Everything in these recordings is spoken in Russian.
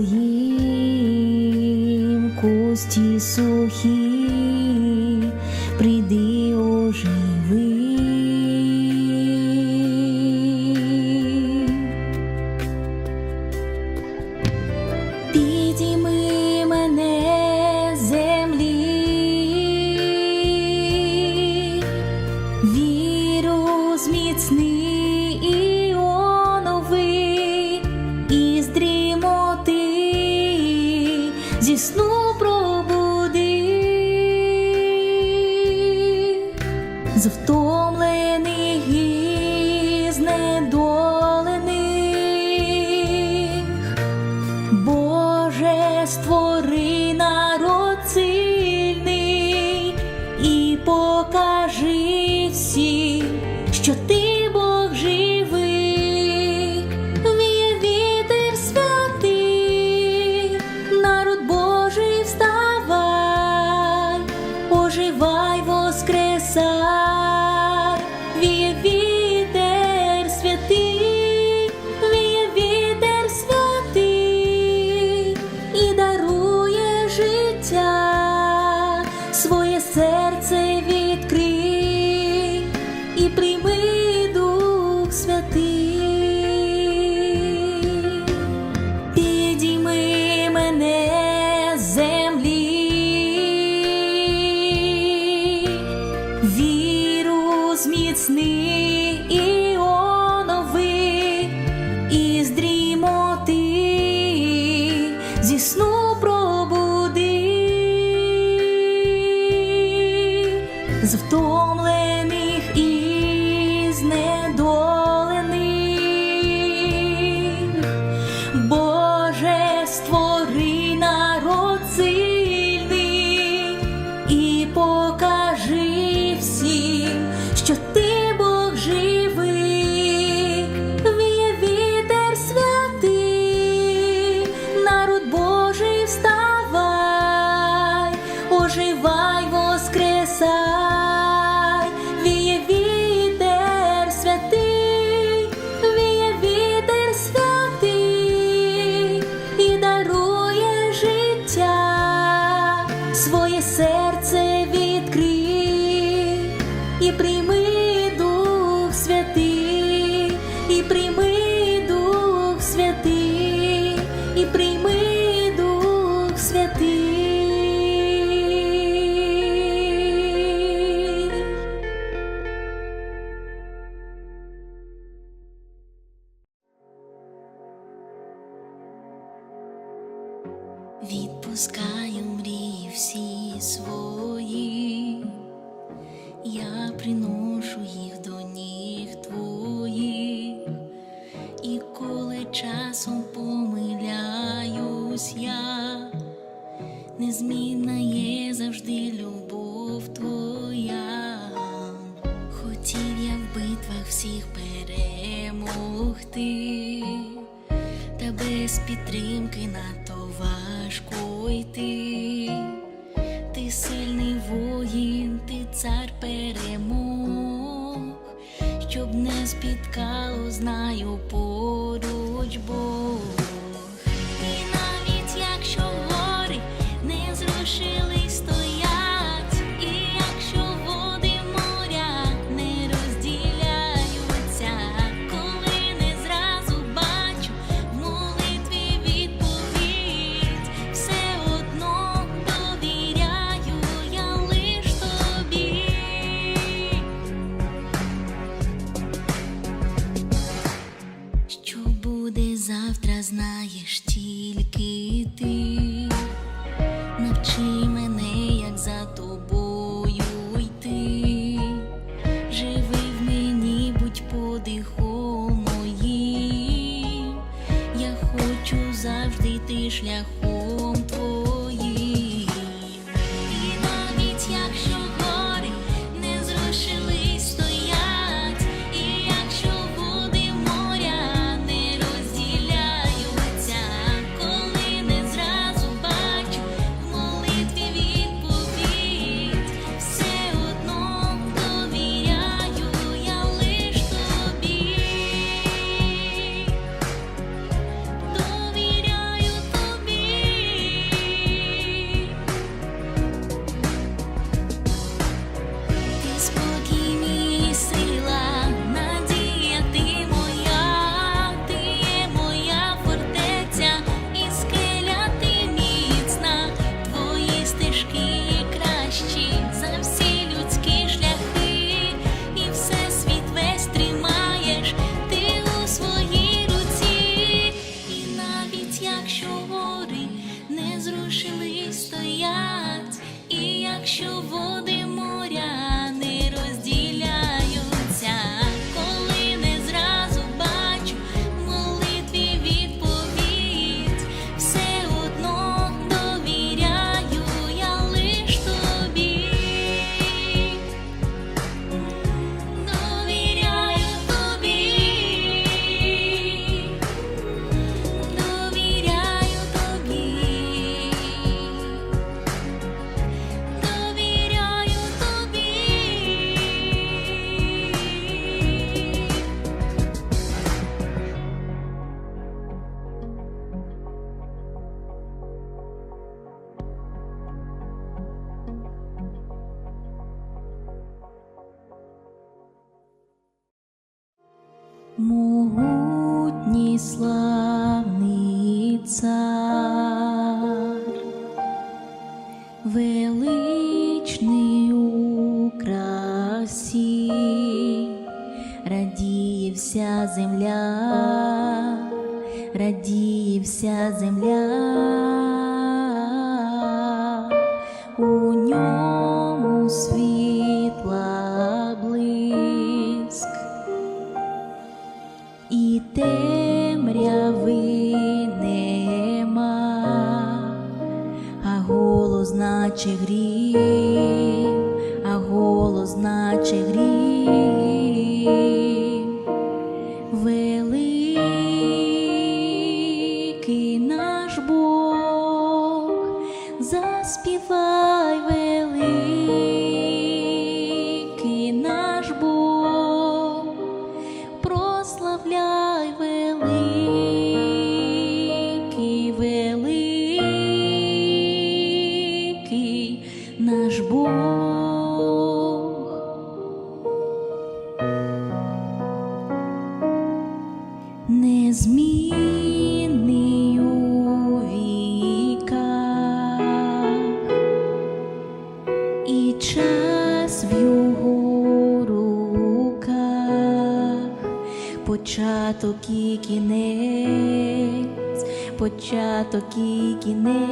їм кості сухі. Yo зі сну пробуди. з і прийми. 十年后 могутній славний цар, величний у красі, вся земля, ради вся земля. наче гріх. початок і кінець, початок і кінець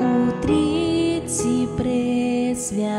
у тріці пресвяті.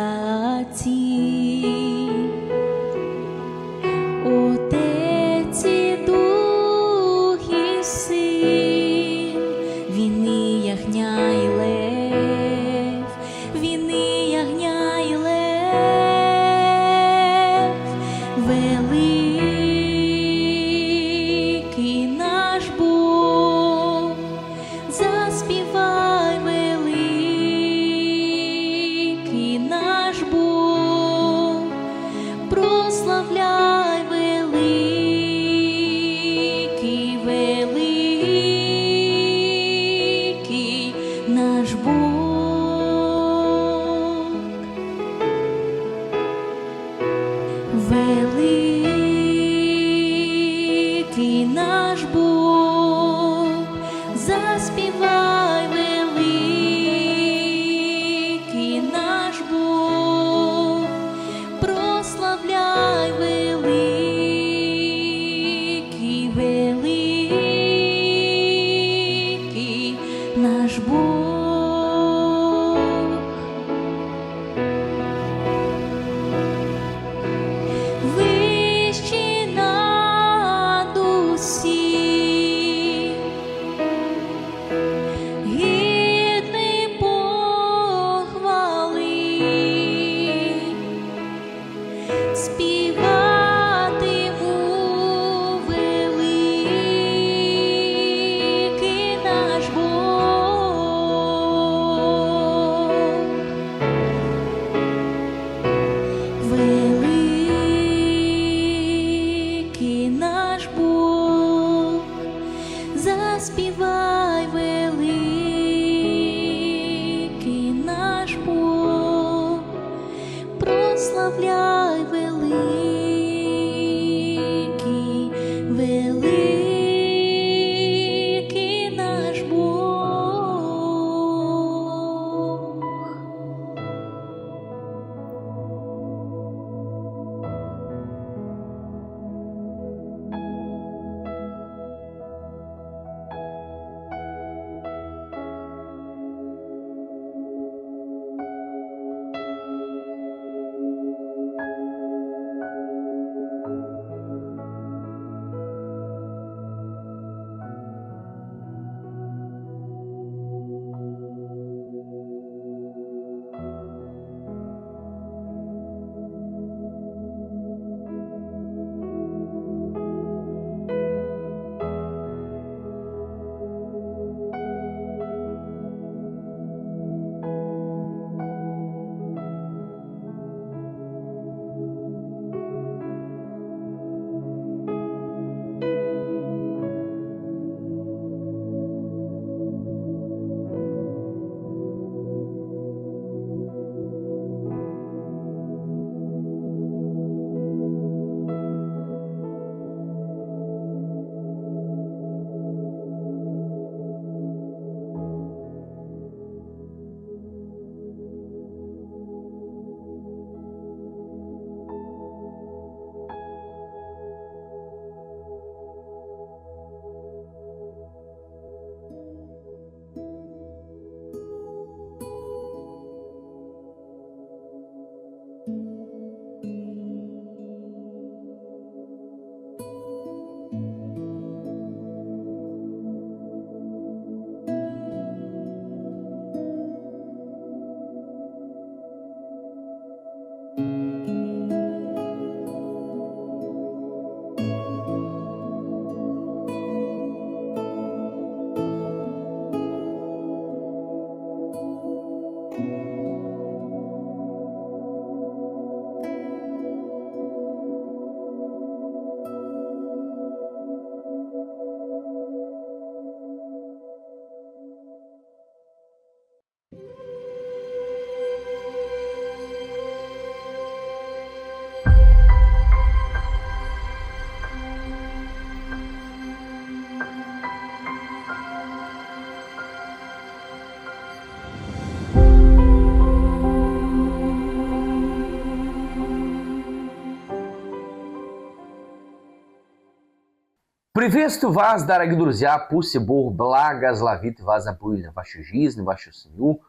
Приветствую вас, дорогие друзья! Пусть Бог благословит вас обильно, вашу жизнь, вашу семью.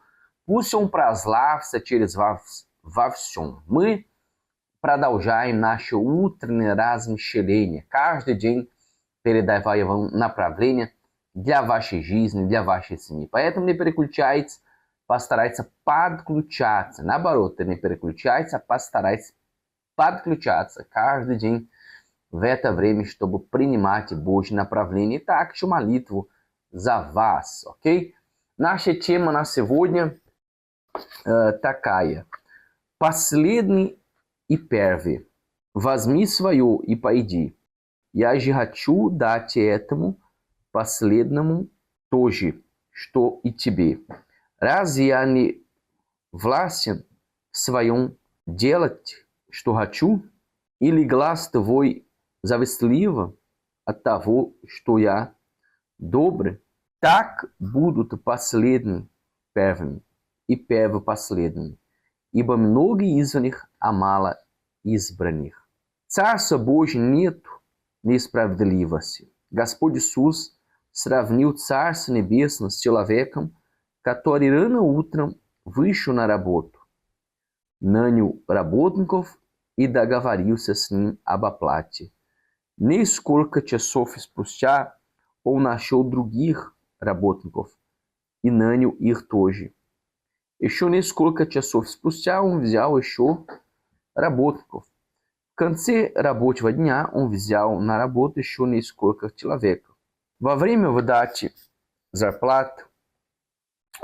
Пусть Он прославится через вас во всем. Мы продолжаем наше утреннее размышление. Каждый день передавая вам направление для вашей жизни, для вашей семьи. Поэтому не переключайтесь, постарайтесь подключаться. Наоборот, не переключайтесь, а постарайтесь подключаться каждый день в это время, чтобы принимать Божье направление и также молитву за вас, окей? Наша тема на сегодня э, такая. Последний и первый. Возьми свое и пойди. Я же хочу дать этому последнему тоже, что и тебе. Разве я не властен в своем делать, что хочу? Или глаз твой завистлива от того, что я добрый? Так будут последние первыми и первые последними, ибо многие из них амало избранных. Царства Божьего нет несправедливости. Господь Иисус сравнил Царство Небесное с человеком, который рано утром вышел на работу, нанял работников и договорился с ним об оплате. Несколько часов спустя он нашел других работников и нанял их тоже. Еще несколько часов спустя он взял еще работников. В конце рабочего дня он взял на работу еще несколько человек. Во время выдачи зарплат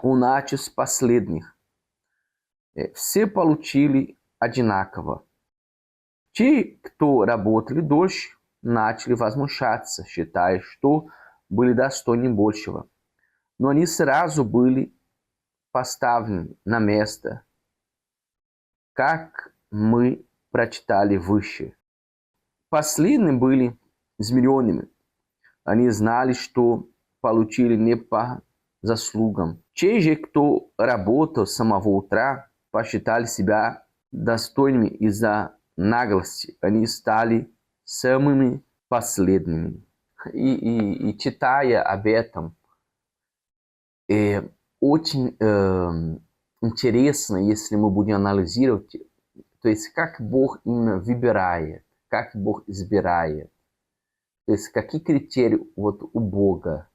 он начал с последних. Все получили одинаково. Те, кто работали дольше, начали возмущаться, считая, что были достойны большего. Но они сразу были поставлены на место, как мы прочитали выше. Последние были змеленными. Они знали, что получили не по заслугам. Те же, кто работал с самого утра, посчитали себя достойными из-за наглости. Они стали самыми последними. И, и, и читая об этом, э, очень э, интересно, если мы будем анализировать то есть как Бог именно выбирает, как Бог избирает. То есть какие критерии вот у Бога.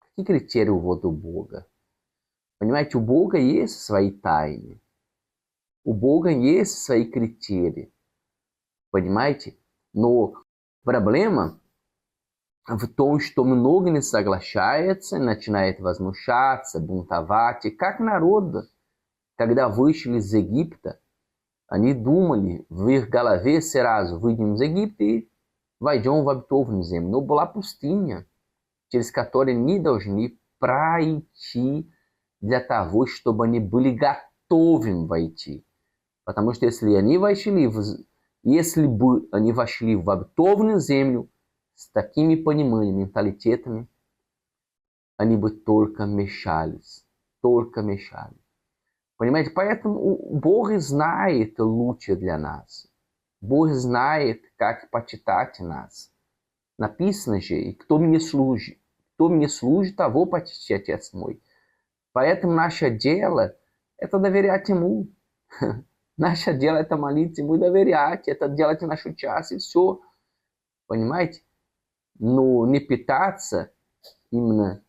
Какие критерии вот у Бога. Понимаете, у Бога есть свои тайны. У Бога есть свои критерии. Понимаете? Но проблема в том, что много не соглашается, начинает возмущаться, бунтовать. И как народ, когда вышли из Египта, они думали, в их голове сразу выйдем из Египта и войдем в обетованную землю. Но была пустыня, через которую они должны пройти для того, чтобы они были готовы войти. Потому что если они вошли в, если бы они вошли в обетованную землю с такими пониманиями, менталитетами, они бы только мешались, только мешались. Понимаете? Поэтому Бог знает лучше для нас. Бог знает, как почитать нас. Написано же, и кто мне служит, кто мне служит, того почти Отец мой. Поэтому наше дело – это доверять Ему. Наше дело – это молиться Ему и доверять, это делать нашу часть, и все. Понимаете? Но не питаться именно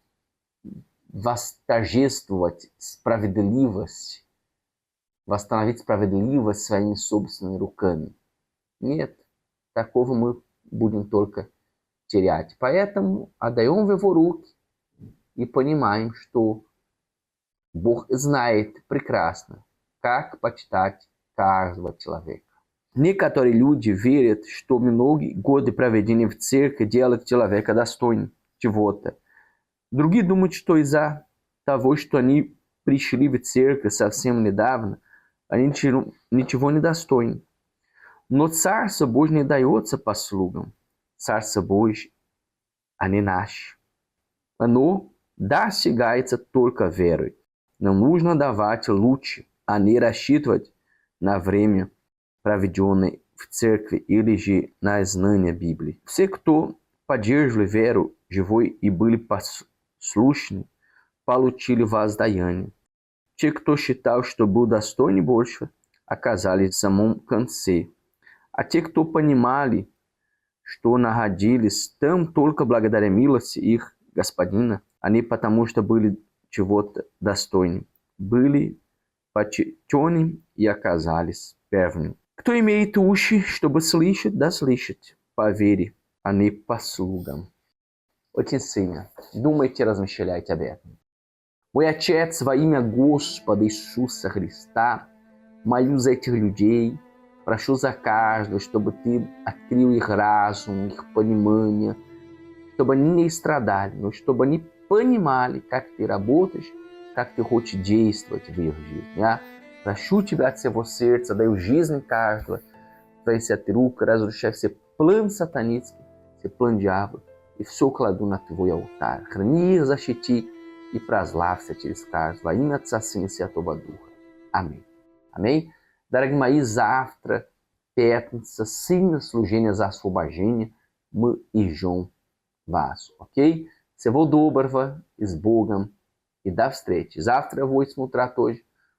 восторжествовать справедливость, восстановить справедливость своими собственными руками. Нет, такого мы будем только терять. Поэтому отдаем в его руки и понимаем, что Бог знает прекрасно, как почитать каждого человека. Некоторые люди верят, что многие годы проведения в церкви делают человека достойным чего-то. Другие думают, что из-за того, что они пришли в церковь совсем недавно, они ничего не достойны. Но Царство Божье не дается по слугам. Царство Божье, а не наше. Оно достигается только верой. Não нужно давать лучше, а не рассчитывать на время, проведенное в церкви или же на знание Библии. Все, кто поддерживали веру живой и были послушны, получили воздаяние. Те, кто считал, что был достойны большего, оказались в самом конце. А те, кто понимали, что находились там только благодаря милости их господина, они потому что были чего-то достойны, были почтены и оказались первыми. Кто имеет уши, чтобы слышать, да слышать, по вере, а не по слугам. Очень сильно. Думайте, размышляйте об этом. Мой Отец, во имя Господа Иисуса Христа, молю за этих людей, прошу за каждого, чтобы Ты открыл их разум, их понимание, чтобы они не страдали, но чтобы они понимали, как Ты работаешь, как Ты хочешь действовать в их жизни. Я na chute brat se você, daí o gisne carla, daí se a teruca, do chefe se plan satanitsky, se plan diabo, e sokladu na tvoia altar, hranir Chiti, e praslav se atiriscar, vaina tsassin se é atobadurra. Amém. Amém? Daragmai zaftra, petnsa, sina slugenia zasfobagenia, m e joão vaso, ok? Se vou dobrva, esbogam e davstret. Zaftra vou te mostrar hoje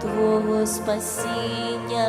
Твого спасіння.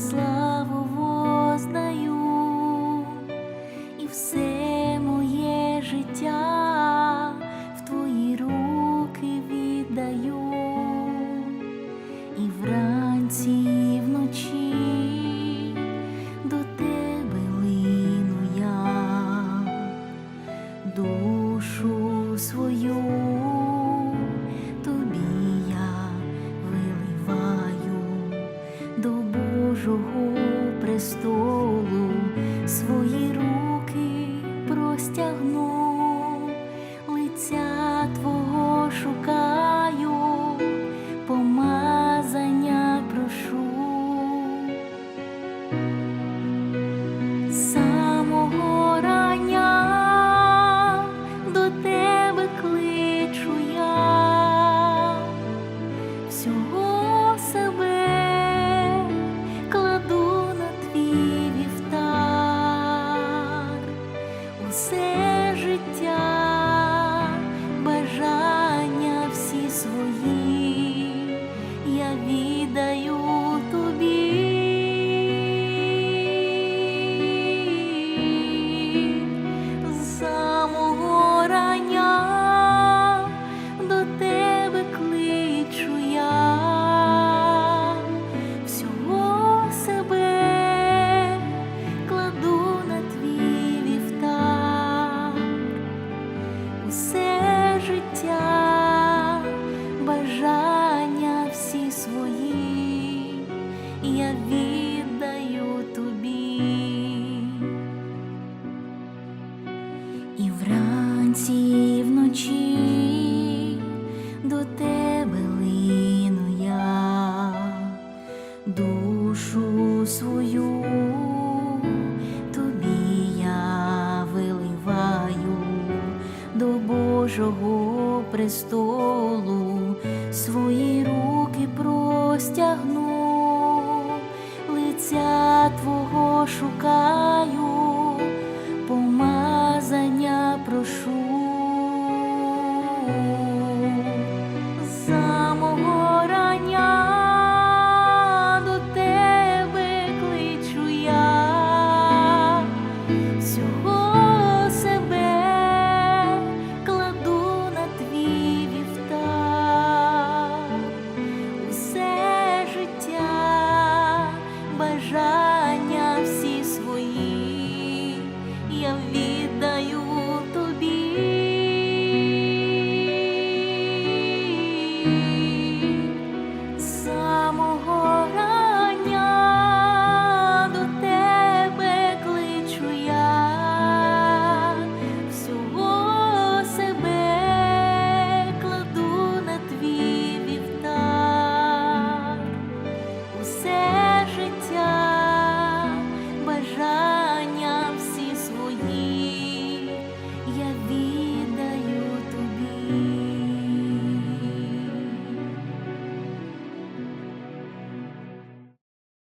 slow.